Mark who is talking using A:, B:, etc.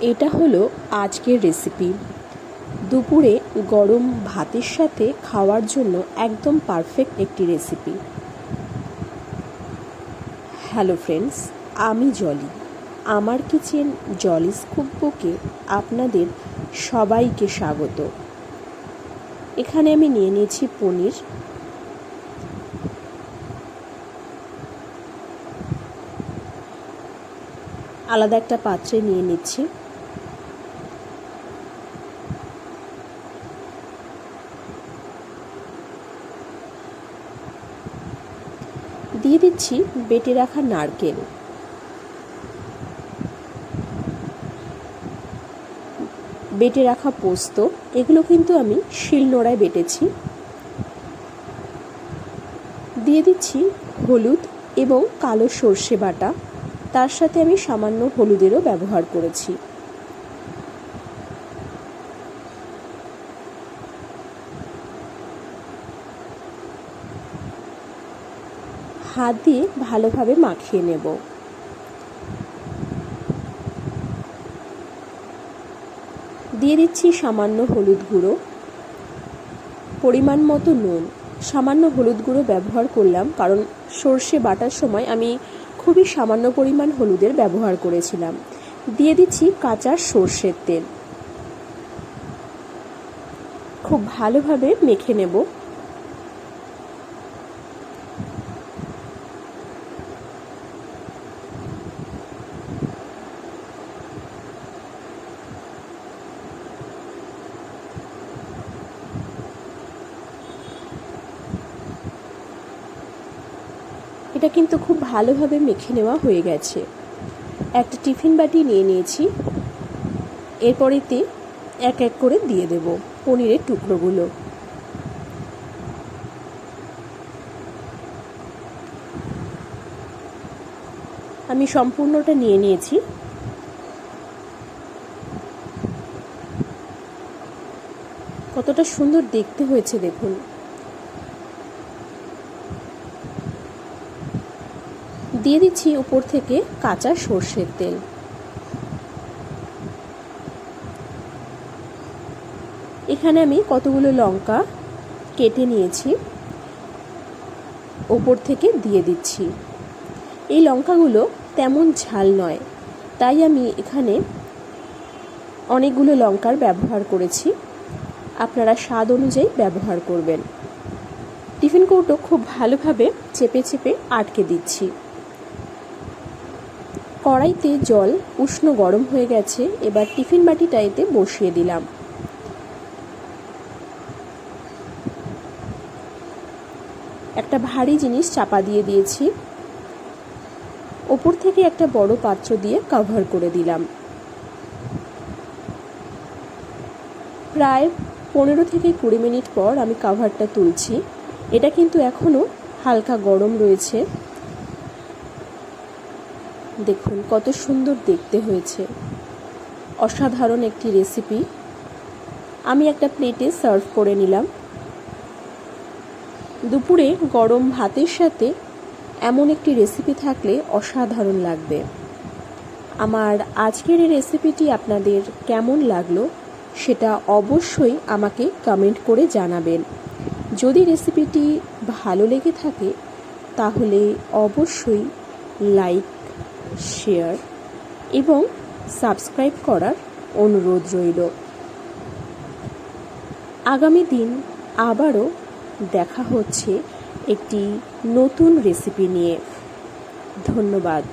A: এটা হলো আজকের রেসিপি দুপুরে গরম ভাতের সাথে খাওয়ার জন্য একদম পারফেক্ট একটি রেসিপি হ্যালো ফ্রেন্ডস আমি জলি আমার কিচেন জলিস কুব্বুকে আপনাদের সবাইকে স্বাগত। এখানে আমি নিয়ে নিয়েছি পনির। আলাদা একটা পাত্রে নিয়ে নিচ্ছি। দিয়ে দিচ্ছি বেটে রাখা নারকেল। বেটে রাখা পোস্ত, এগুলো কিন্তু আমি শিলনোড়ায় বেটেছি। দিয়ে দিচ্ছি হলুদ এবং কালো সর্ষে বাটা, তার সাথে আমি সামান্য হলুদেরও ব্যবহার করেছি। হাত দিয়ে ভালোভাবে মাখিয়ে নেব। দিয়ে দিচ্ছি সামান্য হলুদ গুঁড়ো, পরিমাণ মতো নুন। সামান্য হলুদ গুঁড়ো ব্যবহার করলাম কারণ সর্ষে বাটার সময় আমি খুবই সামান্য পরিমাণ হলুদের ব্যবহার করেছিলাম। দিয়ে দিচ্ছি কাঁচা সর্ষের তেল। খুব ভালোভাবে মেখে নেব। এটা কিন্তু খুব ভালোভাবে মেখে নেওয়া হয়ে গেছে। একটা টিফিন বাটি নিয়ে নিয়েছি। এরপরেতে এক এক করে দিয়ে দেব পনিরের টুকরোগুলো। আমি সম্পূর্ণটা নিয়ে নিয়েছি। কতটা সুন্দর দেখতে হয়েছে দেখুন। দিয়ে দিচ্ছি উপর থেকে কাঁচা সর্ষের তেল। এখানে আমি কতগুলো লঙ্কা কেটে নিয়েছি ওপর থেকে দিয়ে দিচ্ছি। এই লঙ্কাগুলো তেমন ঝাল নয়, তাই আমি এখানে অনেকগুলো লঙ্কার ব্যবহার করেছি। আপনারা স্বাদ অনুযায়ী ব্যবহার করবেন। টিফিন কৌটো খুব ভালোভাবে চেপে চেপে আটকে দিচ্ছি। কড়াইতে জল উষ্ণ গরম হয়ে গেছে, এবার টিফিন বাটিটা এতে বসিয়ে দিলাম। একটা ভারী জিনিস চাপা দিয়ে দিয়েছি। ওপর থেকে একটা বড় পাত্র দিয়ে কভার করে দিলাম। প্রায় পনেরো থেকে কুড়ি মিনিট পর আমি কাভারটা তুলছি। এটা কিন্তু এখনও হালকা গরম রয়েছে। দেখুন, কত সুন্দর দেখতে হয়েছে। অসাধারণ একটি রেসিপি। আমি একটা প্লেটে সার্ভ করে নিলাম। দুপুরে গরম ভাতের সাথে এমন একটি রেসিপি থাকলে অসাধারণ লাগবে। আমার আজকের এই রেসিপিটি আপনাদের কেমন লাগল সেটা অবশ্যই আমাকে কমেন্ট করে জানাবেন। যদি রেসিপিটি ভালো লেগে থাকে, তাহলে অবশ্যই লাইক শেয়ার এবং সাবস্ক্রাইব করার অনুরোধ রইল। আগামী দিন আবারও দেখা হচ্ছে একটি নতুন রেসিপি নিয়ে। ধন্যবাদ।